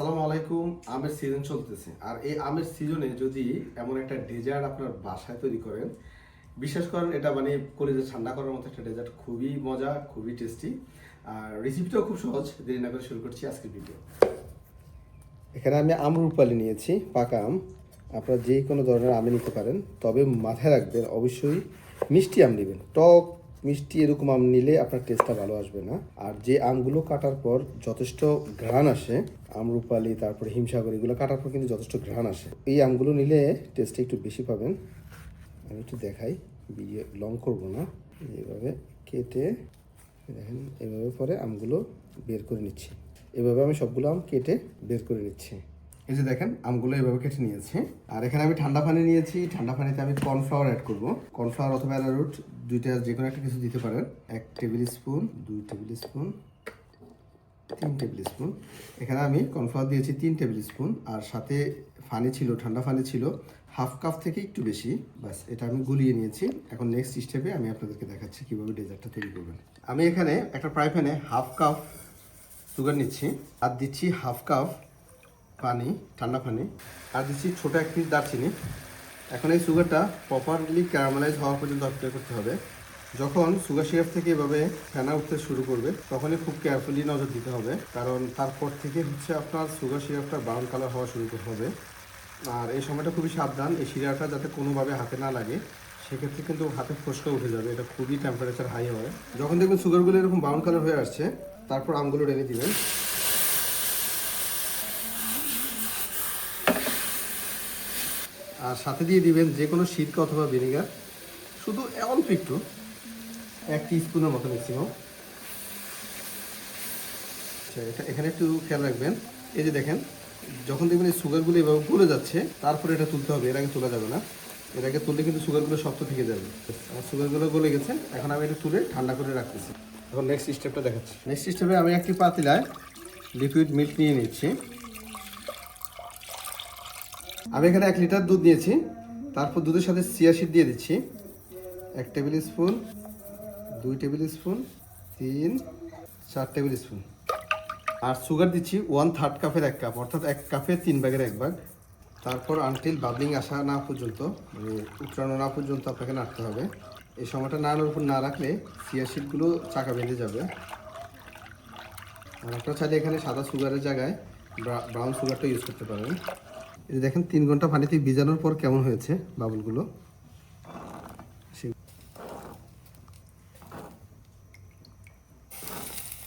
আসসালামু আলাইকুম, আমের সিজন চলতেছে। আর এই আমের সিজনে যদি এমন একটা ডেজার্ট আপনার বাসায় তৈরি করেন বিশ্বাস করেন এটা মানে কলেজে ঠান্ডা করার মতো একটা ডেজার্ট খুবই মজা, খুবই টেস্টি আর রেসিপিটাও খুব সহজ, দেরি না করে শুরু করছি আজকের ভিডিও এখানে আমি আম রূপালি নিয়েছি, পাকা আম। আপনারা যে কোনো ধরনের আমে নিতে পারেন, তবে মাথায় রাখবেন, অবশ্যই মিষ্টি আম নেবেন টক মিষ্টি এরকম আম নিলে আপনার টেস্টটা ভালো আসবে না। আর যে আমগুলো কাটার পর যথেষ্ট ঘ্রাণ আসে, আমরুপালি, তারপরে হিমসাগর, এগুলো কাটার পর কিন্তু যথেষ্ট ঘ্রাণ আসে। এই আমগুলো নিলে টেস্টটা একটু বেশি পাবেন। আমি একটু দেখাই, ভিডিও লং করব না। এইভাবে কেটে, দেখেন এভাবে পরে আমগুলো বের করে নিচ্ছি। এভাবে আমি সবগুলো আম কেটে বের করে নিচ্ছি। এই যে দেখেন, আমগুলো এভাবে কেটে নিয়েছি। আর এখানে আমি ঠান্ডা পানি নিয়েছি। ঠান্ডা পানিতে আমি কর্নফ্লাওয়ার অ্যাড করব। কর্নফ্লাওয়ার অথবা অ্যারারুট দুইটা যে কোনো একটা কিছু দিতে পারেন। এক টেবিল স্পুন দুই টেবিল স্পুন তিন টেবিল স্পুন এখানে আমি কর্নফ্লাওয়ার দিয়েছি তিন টেবিল স্পুন আর সাথে ফানি ছিল, ঠান্ডা ফানি ছিল হাফ কাপ থেকে একটু বেশি। বাস এটা আমি গুলিয়ে নিয়েছি। এখন নেক্সট স্টেপে আমি আপনাদেরকে দেখাচ্ছি কীভাবে ডেজার্টটা তৈরি করবেন। আমি এখানে একটা ফ্রাই প্যানে হাফ কাপ সুগার নিচ্ছি। আর দিচ্ছি হাফ কাপ পানি, ঠান্ডা পানি। আর দিচ্ছি ছোটো এক পিস দারচিনি। এখন এই সুগারটা প্রপারলি ক্যারামেলাইজ হওয়া পর্যন্ত অপেক্ষা করতে হবে। যখন সুগার সিরাপ থেকে এভাবে ফেনা উঠতে শুরু করবে, তখনই খুব কেয়ারফুলি নজর দিতে হবে। কারণ তারপর থেকে হচ্ছে আপনার সুগার সিরাপটা ব্রাউন কালার হওয়া শুরু করতে হবে। আর এই সময়টা খুবই সাবধান, এই সিরাপটা যাতে কোনোভাবে হাতে না লাগে, সেক্ষেত্রে কিন্তু হাতে ফসকা উঠে যাবে। এটা খুবই টেম্পারেচার হাই হয়। যখন দেখবেন সুগারগুলো এরকম ব্রাউন কালার হয়ে আসছে, তারপর আমগুলো ঢেলে দিবেন। আর সাথে দিয়ে দিবেন যে কোনো সিরকা অথবা ভিনেগার। শুধু অল্প একটু এক স্পুনের মতো ম্যাক্সিমাম আচ্ছা এটা এখানে একটু খেয়াল রাখবেন। এই যে দেখেন যখন দেখবেন এই সুগারগুলো এভাবে গলে যাচ্ছে তারপরে এটা তুলতে হবে এর আগে তোলা যাবে না। এর আগে তুললে কিন্তু সুগারগুলো শক্ত থেকে যাবে। আমার সুগারগুলো গলে গেছে এখন আমি এটা তুলে ঠান্ডা করে রাখতেছি। এখন নেক্সট স্টেপটা দেখাচ্ছি। নেক্সট স্টেপে আমি একটি পাতিলায় লিকুইড মিল্ক নিয়ে নিচ্ছি। আমি এখানে এক লিটার দুধ নিয়েছি। তারপর দুধের সাথে সিড দিয়ে দিচ্ছি। এক টেবিল স্পুন, দুই টেবিল স্পুন, তিন, চার টেবিল স্পুন। আর সুগার দিচ্ছি ওয়ান থার্ড কাপের এক কাপ, অর্থাৎ এক কাপের তিন ব্যাগের এক ভাগ। তারপর আনটিল বাবলিং আসা না পর্যন্ত মানে উত্তরানো না পর্যন্ত আপনাকে নাড়তে হবে। এই সময়টা নাড়ানোর উপর না রাখলে চিয়া সিডগুলো চাকা বেঁধে যাবে। আর আপনারা চাইলে এখানে সাদা সুগারের জায়গায় ব্রাউন সুগারটা ইউজ করতে পারেন। এই দেখেন, তিন ঘণ্টা পানিতে ভিজানোর পর কেমন হয়েছে বাবুলগুলো?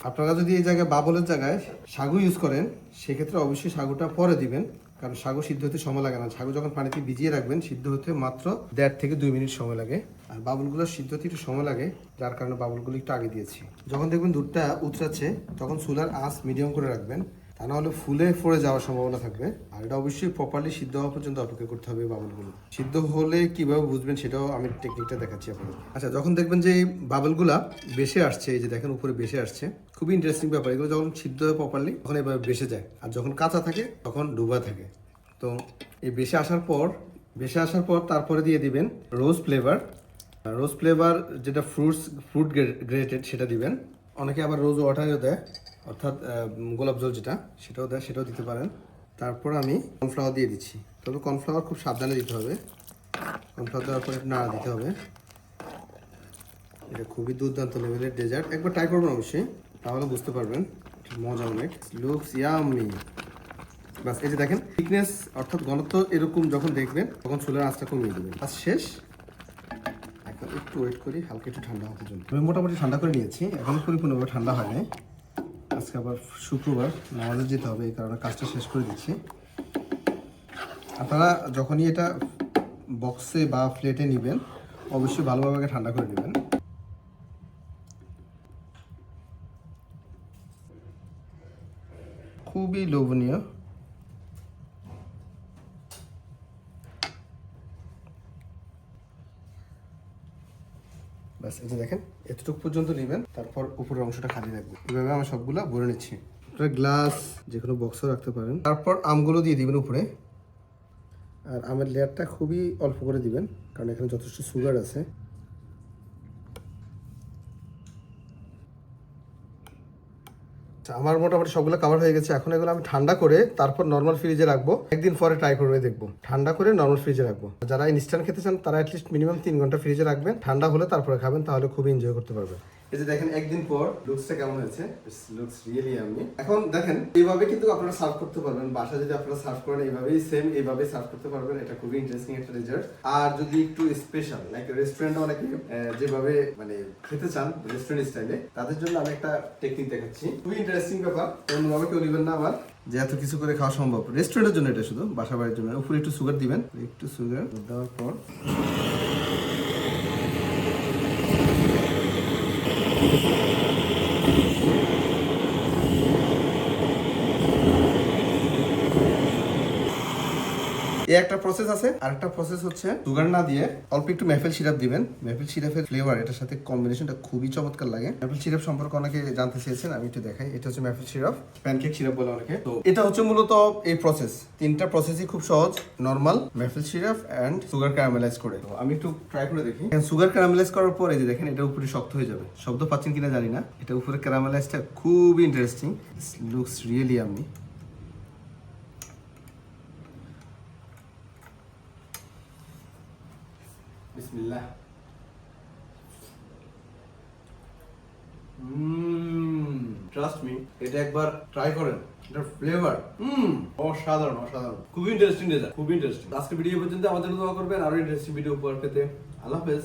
আপনারা যদি এই জায়গায় বাবলের জায়গায় সাগু ইউজ করেন, সেক্ষেত্রে অবশ্যই সাগুটা পরে দিবেন, কারণ সাগু সিদ্ধ হতে সময় লাগে না। সাগু যখন পানিতে ভিজিয়ে রাখবেন, সিদ্ধ হতে মাত্র দেড় থেকে দুই মিনিট সময় লাগে। আর বাবুলগুলো সিদ্ধ হতে একটু সময় লাগে, যার কারণে বাবুলগুলো একটু আগে দিয়েছি। যখন দেখবেন দুধটা উতরাচ্ছে, তখন চুলার আঁচ মিডিয়াম করে রাখবেন। তা নাহলে ফুলে ফোড়ে যাওয়ার সম্ভাবনা থাকবে। আর এটা অবশ্যই প্রপারলি সিদ্ধ হওয়া পর্যন্ত অপেক্ষা করতে হবে বাবলগুলো। সিদ্ধ হলে কীভাবে বুঝবেন সেটাও আমি টেকনিকটা দেখাচ্ছি আপনাদের। আচ্ছা যখন দেখবেন যে বাবলগুলা বেশে আসছে, এই যে দেখেন উপরে বেশে আসছে, খুবই ইন্টারেস্টিং ব্যাপার। এগুলো যখন সিদ্ধ হয় প্রপারলি তখন এভাবে বেশে যায়। আর যখন কাঁচা থাকে, তখন ডুবা থাকে। তো এই বেশে আসার পর বেশে আসার পর তারপরে দিয়ে দিবেন রোজ ফ্লেভার রোজ ফ্লেভার যেটা ফ্রুটস ফ্রুট গ্রেটেড সেটা দিবেন। অনেকে আবার রোজ ওয়াটারও দেয়। অর্থাৎ গোলাপ জল যেটা, সেটাও দেয়, সেটাও দিতে পারেন। তারপর আমি কর্নফ্লাওয়ার দিয়ে দিচ্ছি। তবে কর্নফ্লাওয়ার খুব সাবধানে দিতে হবে। কর্নফ্লাওয়ার দেওয়ার পরে নাড়া দিতে হবে। এটা খুবই দুর্দান্ত লেভেলের ডেজার্ট। একবার ট্রাই করবেন অবশ্যই, তাহলে বুঝতে পারবেন। মজা অনেক। লুকস ইয়ামি বাস, এই যে দেখেন থিকনেস অর্থাৎ ঘনত্ব এরকম যখন দেখবেন, তখন চুলের আঁচটা কমিয়ে দেবেন। বাস, শেষ। এখন একটু ওয়েট করি, হালকা একটু ঠান্ডা হওয়ার জন্য আমি মোটামুটি ঠান্ডা করে নিয়েছি। এখন পরিপূর্ণভাবে ঠান্ডা হয় নাই আজকে আবার শুক্রবার নামাজে যেতে হবে, এই কারণে কাজটা শেষ করে দিচ্ছি। আপনারা যখনই এটা বক্সে বা প্লেটে নেবেন, অবশ্যই ভালোভাবে ঠান্ডা করে নেবেন। খুবই লোভনীয়। ব্যাস, এই যে দেখেন, এতটুকু পর্যন্ত নেবেন, তারপর উপরের অংশটা খালি রাখবেন এভাবে আমি সবগুলো ভরে নিচ্ছি। আপনারা গ্লাস, যে কোনো বক্সও রাখতে পারেন। তারপর আমগুলো দিয়ে দিবেন উপরে। আর আমের লেয়ারটা খুবই অল্প করে দিবেন, কারণ এখানে যথেষ্ট সুগার আছে। আমার মোটামুটি সবগুলো কাভার হয়ে গেছে। এখন এগুলো আমি ঠান্ডা করে তারপর নর্মাল ফ্রিজে রাখব। একদিন পরে ট্রাই করে দেখব। ঠান্ডা করে নর্মাল ফ্রিজে রাখব। যারা ইনস্ট্যান্ট খেতে চান, তারা অ্যাটলিস্ট মিনিমাম তিন ঘণ্টা ফ্রিজে রাখবেন। ঠান্ডা হলে তারপরে খাবেন, তাহলে খুব এনজয় করতে পারবেন। এই যে দেখেন, একদিন পর লুকসটা কেমন হয়েছে? লুকস রিয়েলি আমি এখন দেখেন, এইভাবে কিন্তু আপনারা সার্ভ করতে পারবেন। বাসা যদি আপনারা সার্ভ করেন, এইভাবেই সেম এইভাবেই সার্ভ করতে পারবেন। এটা খুবই ইন্টারেস্টিং একটা রেজাল্ট আর যদি একটু স্পেশাল লাইক রেস্টুরেন্টে অনেকে যেভাবে মানে খেতে চান রেস্টুরেন্ট স্টাইলে তাদের জন্য আমি একটা টেকনিক দেখাচ্ছি। খুবই ইন্টারেস্টিং ব্যাপার। অন্যভাবে কেউ নেবেন না আবার। যে এত কিছু করে খাওয়া সম্ভব। রেস্টুরেন্টের জন্য এটা শুধু বাসা বাড়ির জন্য। উপরে একটু সুগার দিবেন। একটু সুগার দেওয়ার পর একটা প্রসেস আছে, আরেকটা প্রসেস হচ্ছে সুগার না দিয়ে অল্প একটু মেফেল সিরাপ দিবেন। মেফেল সিরাপের ফ্লেভার এটার সাথে কম্বিনেশনটা খুবই চমৎকার লাগে। মেফেল সিরাপ সম্পর্কে অনেকে জানতে চেয়েছেন, আমি একটু দেখাই। এটা হচ্ছে মেফেল সিরাপ প্যানকেক সিরাপ বলে অনেকে। তো এটা হচ্ছে মূলত এই প্রসেস তিনটা প্রসেসই খুব সহজ normal maple syrup and sugar caramelise করে। তো আমি একটু ট্রাই করে দেখি। সুগার ক্যারামেলাইজ করার পর যে দেখেন এটা উপরে শক্ত হয়ে যাবে। শব্দ পাচ্ছেন কিনা জানি না। এটা উপরে ক্যারামেলাইজটা খুবই ইন্টারেস্টিং লুকস রিয়েলি আমি বিসমিল্লাহ ট্রাস্ট মি এটা একবার ট্রাই করেন। এটার ফ্লেভার হুম অসাধারণ অসাধারণ। খুবই ইন্টারেস্টিং ডেজার্ট খুবই ইন্টারেস্টিং আজকে ভিডিও পর্যন্ত, আমাদের দোয়া করবেন আরও ইন্টারেস্টিং ভিডিও উপহার পেতে। আল্লাহ হাফেজ।